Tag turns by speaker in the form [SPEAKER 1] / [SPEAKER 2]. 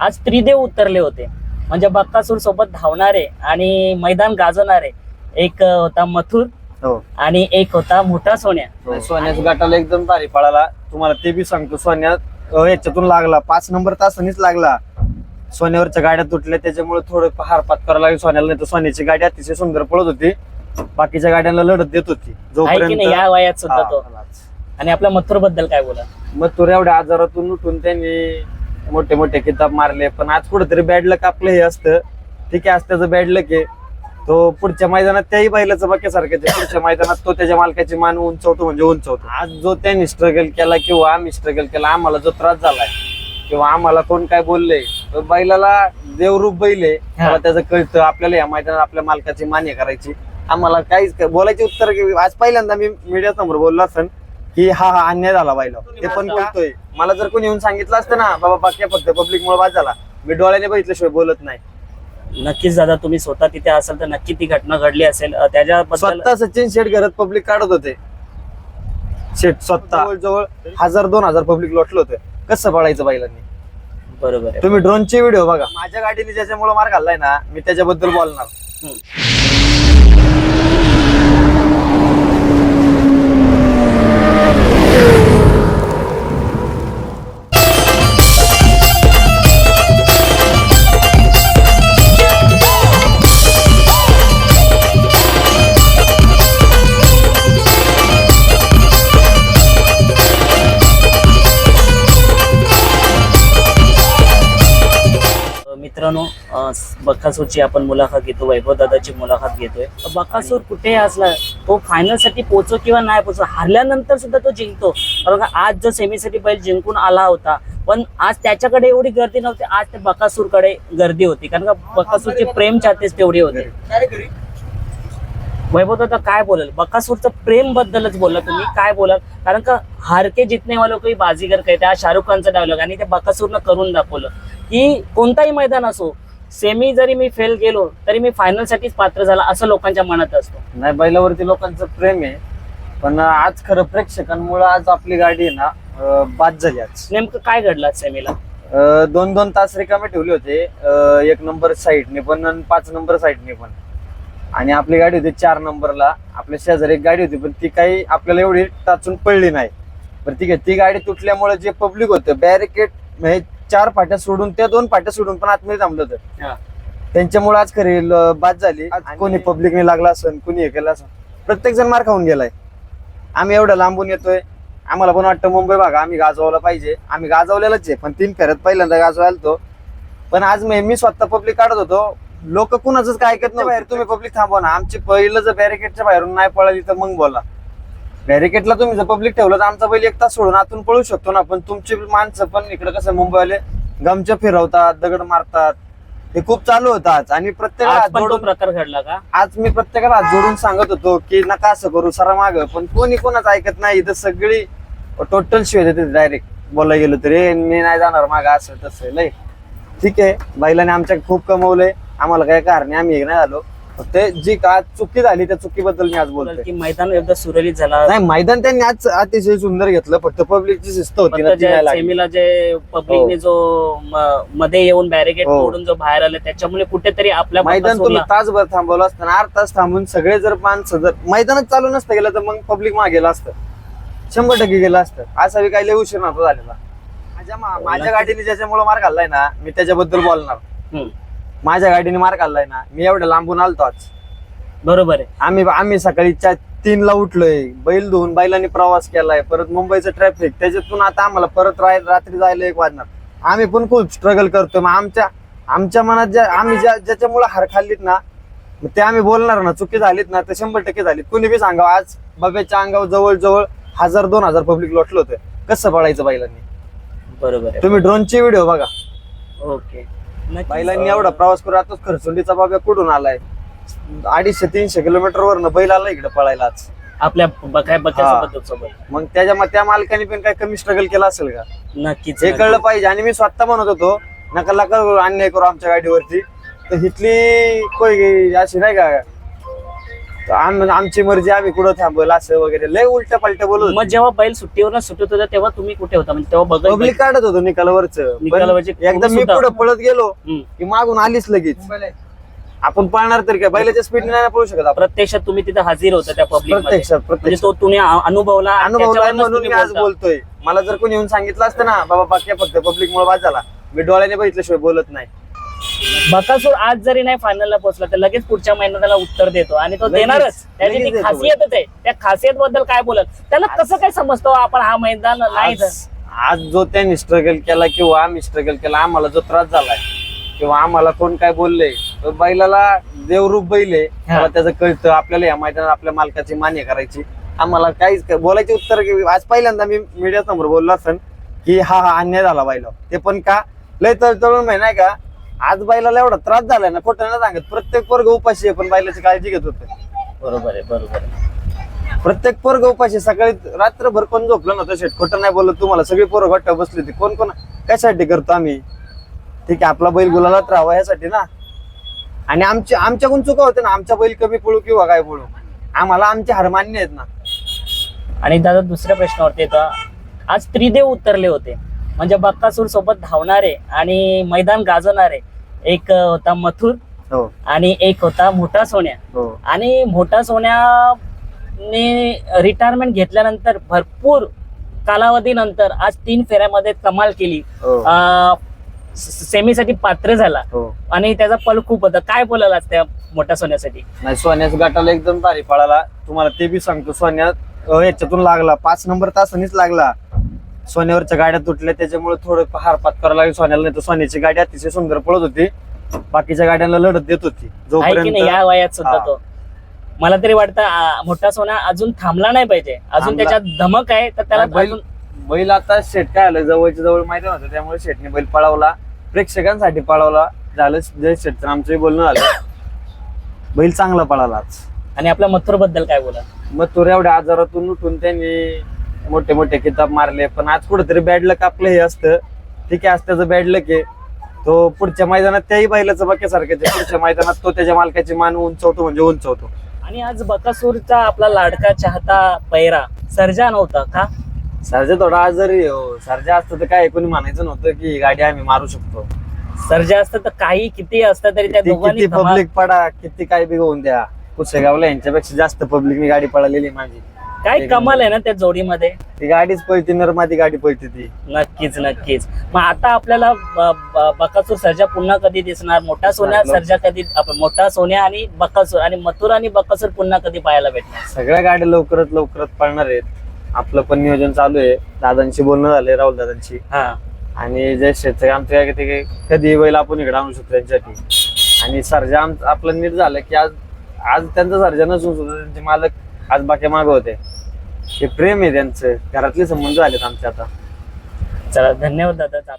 [SPEAKER 1] आज त्रिदेव उतरले होते. म्हणजे बक्कासूर सोबत धावणारे आणि मैदान गाजवणारे एक होता मथुर
[SPEAKER 2] हो.
[SPEAKER 1] आणि एक होता मोठा सोन्या.
[SPEAKER 2] सोन्याच्या गटाला एकदम भारी पळाला. तुम्हाला ते बी सांगतो सोन्या अं, याच्यातून लागला. पाच नंबर तासानीच लागला. सोन्यावरच्या गाड्या तुटल्या त्याच्यामुळे थोडं हारपात करायला लागली सोन्याला नाही तर सोन्याची गाडी अतिशय सुंदर पळत होती. बाकीच्या गाड्यांना लढत देत होती.
[SPEAKER 1] आहे की नाही या वयात सुद्धा तो.
[SPEAKER 2] हा,
[SPEAKER 1] आणि आपल्या मथुरबद्दल काय बोला
[SPEAKER 2] मग तो एवढ्या आजारातून उठून त्यांनी मोठे मोठे किताब मारले. पण आज कुठेतरी बॅड लक आपलं हे असतं. ठीक आहे आज त्याचं बॅड लक आहे. तो पुढच्या मैदानात त्याही बैलाचं बाक्यासारखं आहे. पुढच्या मैदानात तो त्याच्या मालकाची मान उंचवतो म्हणजे उंचवतो. आज जो त्यांनी स्ट्रगल केला किंवा आम्ही स्ट्रगल केला आम्हाला जो त्रास झालाय किंवा आम्हाला कोण काय बोलले तर बैलाला देवरूप बैल आहे. त्याचं कळतं आपल्याला या मैदानात आपल्या मालकाची मान्य करायची. आम्हाला काहीच काय- बोलायची उत्तर आज पहिल्यांदा मी मीडिया समोर बोललो असन. की हा हा अन्याय झाला बाईला. ते पण कळतोय मला जर कोणी येऊन सांगितलं असतं ना बाबा बाकी फक्त पब्लिक मुळे बाद झाला. मी डोळ्याने बघितल्याशिवाय बोलत नाही.
[SPEAKER 1] नक्कीच दादा तुम्ही स्वतः तिथे असाल तर नक्की ती घटना घडली असेल. अं, त्याच्याबद्दल
[SPEAKER 2] स्वतः सचिन शेठ घरात पब्लिक काढत होते. शेठ स्वतः. जवळ हजार दोन हजार पब्लिक लोटलं होतं. कसं पळायचं बैलांनी
[SPEAKER 1] बरोबर आहे.
[SPEAKER 2] तुम्ही ड्रोनचे व्हिडिओ बघा. माझ्या गाडीने ज्याच्यामुळे मार घाललाय ना मी त्याच्याबद्दल बोलणार.
[SPEAKER 1] हम्म. बक्कासूरची आपण मुलाखत घेतो वैभव दादाची मुलाखत घेतोय. बकासूर कुठे असला तो फायनलसाठी पोचो किंवा नाही पोचो हारल्यानंतर सुद्धा तो जिंकतो. आज जो सेमीसाठी बैल जिंकून आला होता पण आज त्याच्याकडे एवढी गर्दी नव्हती आज त्या बकासूरकडे गर्दी होती. कारण का बकासूरचे प्रेम चाहतेच तेवढे होते. वैभव दादा काय बोलाल? बकासूरचं प्रेम बद्दलच बोलला तुम्ही. काय बोलाल? कारण का हारके जितने वालो काही बाजीगर काही त्या शाहरुख खानचा डायलॉग आणि ते बकासूरनं करून दाखवलं. की कोणताही मैदान असो सेमी जरी मी फेल गेलो तरी मी फायनल साठीच पात्र झाला असं लोकांच्या मनात असतो.
[SPEAKER 2] नाही बैलावरती लोकांचं प्रेम आहे. पण आज खरं प्रेक्षकांमुळे आज आपली गाडी आहे ना अं, बाद झाली आज.
[SPEAKER 1] नेमकं काय घडलं आज सेमीला
[SPEAKER 2] अं, दोन दोन तास रिकामे ठेवले होते. अं, एक नंबर साईडने पण आणि पाच नंबर साईडने पण. आणि आपली गाडी होती चार नंबरला आपल्या शेजारी एक गाडी होती पण ती काही आपल्याला एवढी टाचून पडली नाही. पण ठीक आहे. ती गाडी तुटल्यामुळे जे पब्लिक होतं बॅरिकेड म्हणजे चार फाट्या सोडून त्या दोन फाट्या सोडून पण आतमध्ये थांबलं होतं. त्यांच्यामुळे आज खरी बाद झाली. आज कोणी पब्लिकने लागला असेल कोणी हे केलं असेल प्रत्येक जण मार खाऊन गेलाय. आम्ही एवढं लांबून येतोय. आम्हाला पण वाटतं मुंबई भागा आम्ही गाजवला पाहिजे. आम्ही गाजवलेलंच आहे पण तीन फेऱ्यात पहिल्यांदा गाजवायला तो. पण आज मी मी स्वतः पब्लिक काढत होतो. लोक कुणाच काय ऐकत नाही बाहेर तुम्ही पब्लिक थांबवा ना. आमची पहिलं जर बॅरिकेडच्या बाहेरून नाही पळाली तर मग बोला. बॅरिकेडला तुम्ही जर पब्लिक ठेवलं तर आमचा बैल एक तास सोडून आतून पळू शकतो ना. पण तुमची माणसं पण इकडे कसं मुंबईवाले गमच्या फिरवतात दगड मारतात. हे खूप चालू होतं आज. आणि प्रत्येकाला
[SPEAKER 1] आज
[SPEAKER 2] हात जोडून
[SPEAKER 1] प्रकार घडला का?
[SPEAKER 2] आज मी प्रत्येकाला हात जोडून सांगत होतो की नका असं करू सरा माग. पण कोणी कोणाच ऐकत नाही. इथं सगळी टोटल शिवाय देते डायरेक्ट बोलायला गेलो तरी मी नाही जाणार माग असं तसं लय. ठीक आहे. बैलाने आमच्या खूप कमवलंय. आम्हाला काय कारण आम्ही हे नाही झालो फक्त जी का चुकी झाली त्या चुकीबद्दल मी आज बोलतोय.
[SPEAKER 1] की मैदान एकदा सुरळीत झाला.
[SPEAKER 2] नाही मैदान त्यांनी आज अतिशय सुंदर घेतलं. फक्त पब्लिकची शिस्त होती ना
[SPEAKER 1] फक्त
[SPEAKER 2] ती नाही
[SPEAKER 1] जे
[SPEAKER 2] लागली.
[SPEAKER 1] सेमीला जे पब्लिकने जो म- मध्ये येऊन बॅरिकेड
[SPEAKER 2] हो.
[SPEAKER 1] तोडून जो बाहेर आले त्याच्यामुळे कुठेतरी आपल्या
[SPEAKER 2] मैदान तुम्ही तासभर थांबवलं असतं आणि अर्धा तास थांबून सगळे जर माणसं जर मैदानात चालू नसतं गेलं तर मग पब्लिक मागे गेलं असतं. शंभर टक्के गेलं असतं. असा बी काही लय उशीर नव्हता झालेला. माझ्या मा- माझ्या गाडीने ज्याच्यामुळे मार घाललाय ना मी त्याच्याबद्दल बोलणार.
[SPEAKER 1] हम्म.
[SPEAKER 2] माझ्या गाडीने मार घाललाय ना मी एवढ्या लांबून आलतो आज
[SPEAKER 1] बरोबर आहे.
[SPEAKER 2] आम्ही आम्ही सकाळी चा तीन ला उठलोय. बैल धुवून बैलांनी प्रवास केलाय. परत मुंबईचं ट्रॅफिक त्याच्यातून आता आम्हाला परत राय- रात्री जायला एक वाजणार. आम्ही पण खूप स्ट्रगल करतोय. मग आमच्या आमच्या मनात ज्या आम्ही ज्या ज्याच्यामुळे हार खाल्लीत ना मग ते आम्ही बोलणार ना चुकी झालीत ना ते शंभर टक्के झालीत. कुणी बी सांगा आज बाब्याच्या अंगावर जवळ जवळ हजार दोन हजार पब्लिक लोटलं होतं कसं पडायचं बैलांनी?
[SPEAKER 1] बरोबर आहे.
[SPEAKER 2] तुम्ही ड्रोनचे व्हिडिओ बघा.
[SPEAKER 1] ओके.
[SPEAKER 2] बैलांनी एवढा प्रवास करून आता खरसुंडीचा बाब्या कुठून आलाय? अडीचशे तीनशे किलोमीटर वरनं बैल आला इकडे पळायला आज.
[SPEAKER 1] आपल्या बकाय सोबत
[SPEAKER 2] मग त्याच्या मग त्या मालकाने पण काय कमी स्ट्रगल केला असेल का?
[SPEAKER 1] नक्कीच
[SPEAKER 2] हे कळलं पाहिजे. आणि मी स्वतः म्हणत होतो नका नका करू, अन्याय करू आमच्या गाडीवरती. तर इथली कोई अशी नाही का आम- आमची मर्जी आम्ही कुठं थांबल असं वगैरे. लय उलट पालट बोलत
[SPEAKER 1] मग जेव्हा बैल सुट्टीवर सुटत होता तेव्हा तुम्ही कुठे होता? म्हणजे तेव्हा बघत
[SPEAKER 2] पब्लिक काढत होतो निकालावरच.
[SPEAKER 1] निकालावरची
[SPEAKER 2] एकदा मी
[SPEAKER 1] सुद्धा.
[SPEAKER 2] पुढे पळत गेलो
[SPEAKER 1] हम्म.
[SPEAKER 2] की मागून आलीच लगेच. आपण पळणार तरी काय? बैलाच्या स्पीड नाही पळू शकत आपण.
[SPEAKER 1] प्रत्यक्षात तुम्ही तिथे हजर होता त्या पब्लिक
[SPEAKER 2] प्रत्यक्षात
[SPEAKER 1] म्हणजे
[SPEAKER 2] प्रत्यक्ष
[SPEAKER 1] तो तुम्ही अनुभवला आणि
[SPEAKER 2] अनुभवला
[SPEAKER 1] त्याच्यावरूनच
[SPEAKER 2] म्हणून
[SPEAKER 1] तुम्ही
[SPEAKER 2] मी आज
[SPEAKER 1] बोलता.
[SPEAKER 2] बोलतोय. मला जर कोणी येऊन सांगितलं असतं ना बाबा बाकी फक्त पब्लिक मुळे बाद झाला. मी डोळ्याने बघितल्याशिवाय बोलत नाही.
[SPEAKER 1] बकासूर आज जरी नाही फायनलला पोहोचला तर लगेच पुढच्या महिन्यात त्याला उत्तर देतो. आणि तो देणारच. त्याची ती
[SPEAKER 2] देतो.
[SPEAKER 1] खासियतच आहे त्या खासियत बद्दल काय बोलत? त्याला कसं काय समजतो आपण हा मैदान नाही
[SPEAKER 2] आज आज जो त्यांनी स्ट्रगल केला किंवा आम्ही स्ट्रगल केला आम्हाला जो त्रास झालाय किंवा आम्हाला कोण काय बोलले तर बैलाला देवरूप बैल आहे. त्याला त्याचं कळतं आपल्याला या मैदानात आपल्या मालकाची मान्य करायची. आम्हाला काहीच काय- बोलायची उत्तर आज पहिल्यांदा मी मीडिया समोर बोललो असन की हा हा अन्याय झाला बैला ते पण का? लय तळतळून माहिती नाही का? आज बैलाला एवढा त्रास झालाय ना खोटं नाही सांगत. प्रत्येक पोरग उपाशी आहे पण बैलाची काळजी घेत होते.
[SPEAKER 1] बरोबर आहे बरोबर आहे.
[SPEAKER 2] प्रत्येक पोरग उपाशी सकाळी रात्रभर कोण झोपलं नव्हतं शेट खोटं नाही बोलत तुम्हाला. सगळी पोरं घट्ट बसली होती. कोण कोण कशासाठी करतो आम्ही? ठीक आहे आपला बैल गुलालात राहावा यासाठी ना. आणि आमच्या आमच्याकडून चुका होते ना. आमचा बैल कमी पळू किंवा काय पळू? आम्हाला आमचे हार मान्य आहेत ना.
[SPEAKER 1] आणि दादा दुसऱ्या प्रश्नावरती येतो आज त्रिदेव उतरले होते. म्हणजे बक्कासूर सोबत धावणारे आणि मैदान गाजवणारे. एक होता मथुर
[SPEAKER 2] हो.
[SPEAKER 1] आणि एक होता मोठा सोन्या.
[SPEAKER 2] हो.
[SPEAKER 1] आणि मोठा सोन्याने रिटायरमेंट घेतल्यानंतर भरपूर कालावधीनंतर आज तीन फेऱ्यामध्ये कमाल केली.
[SPEAKER 2] हो.
[SPEAKER 1] सेमीसाठी पात्र झाला.
[SPEAKER 2] हो.
[SPEAKER 1] आणि त्याचा पल खूप होता. काय बोलायला त्या मोठ्या सोन्यासाठी?
[SPEAKER 2] नाही सोन्याच गाठाला एकदम भारी पळाला. तुम्हाला ते बी सांगतो सोन्या अं, याच्यातून लागला. पाच नंबर तासानीच लागला. सोन्यावरच्या गाड्या तुटल्या त्याच्यामुळे थोडं हारपात करायला लागली सोन्याला नाही तर सोन्याची गाडी अतिशय सुंदर पळत होती. बाकीच्या गाड्यांना लढत देत होती.
[SPEAKER 1] आहे की नाही या वयात सुद्धा
[SPEAKER 2] हा.
[SPEAKER 1] तो. मला तरी वाटतं आ, मोठा सोना अजून थांबला नाही पाहिजे. अजून
[SPEAKER 2] थांबला.
[SPEAKER 1] त्याच्यात धमक आहे तर त्याला
[SPEAKER 2] बैल
[SPEAKER 1] अजून
[SPEAKER 2] बैल आता शेट काय आलं? जवळच्या जवळ माहिती नव्हतं त्यामुळे शेटने बैल पळवला. प्रेक्षकांसाठी पळवला. झालं जय शेटचं आमचंही बोलणं झालं. बैल चांगला पळाला आज
[SPEAKER 1] आणि आपल्या मथुरबद्दल काय बोला
[SPEAKER 2] मग तो एवढ्या आजारातून उठून त्यांनी मोठे मोठे किताब मारले पण आज कुठेतरी बॅड लक आपलं हे असतं. ठीक आहे आज त्याचं बॅड लक आहे. तो पुढच्या मैदानात त्याही बैलाचं बक्यासारखं. पुढच्या मैदानात तो त्याच्या मालकाची मान उंचवतो म्हणजे उंचवतो.
[SPEAKER 1] आणि आज बकासूरचा आपला लाडका चाहता पैरा सर्जा नव्हता का?
[SPEAKER 2] सरजा थोडा आजारी हो. सरजा असतं तर काय कोणी म्हणायचं नव्हतं की गाडी आम्ही मारू शकतो.
[SPEAKER 1] सर्जा असतं तर काही किती असतं तरी त्या दोघांनी
[SPEAKER 2] पब्लिक पडा किती काय बी होऊन द्या. कुसेगावला यांच्यापेक्षा जास्त पब्लिकनी गाडी पळालेली माझी.
[SPEAKER 1] काय कमाल आहे ना त्या जोडीमध्ये?
[SPEAKER 2] ती गाडीच पळती नरमादी गाडी पळती ती.
[SPEAKER 1] नक्कीच नक्कीच. मग आता आपल्याला ब- ब- बकासूर सर्जा पुन्हा कधी दिसणार? मोठा सोन्या. सर्जा कधी मोठा सोन्या आणि बकासूर आणि मथुर आणि बकासूर पुन्हा कधी पाहायला भेटणार?
[SPEAKER 2] सगळ्या गाड्या लवकरात लवकरात पळणार आहेत. आपलं पण नियोजन चालू आहे. दादांशी बोलणं झालंय राहुल दादांशी.
[SPEAKER 1] हा.
[SPEAKER 2] आणि जे शेतकरी आमचं काय ते काय कधी बैल आपण इकडे आणू शकतो त्यांच्यासाठी. आणि सर्जा आम आपलं नीट झालं की आज आज त्यांचा सर्जा नसून सुद्धा त्यांचे मालक आज बाकी मागे होते. हे प्रेम आहे त्यांचं. घरातले संबंध आलेत आमचे आता.
[SPEAKER 1] चला धन्यवाद दादा.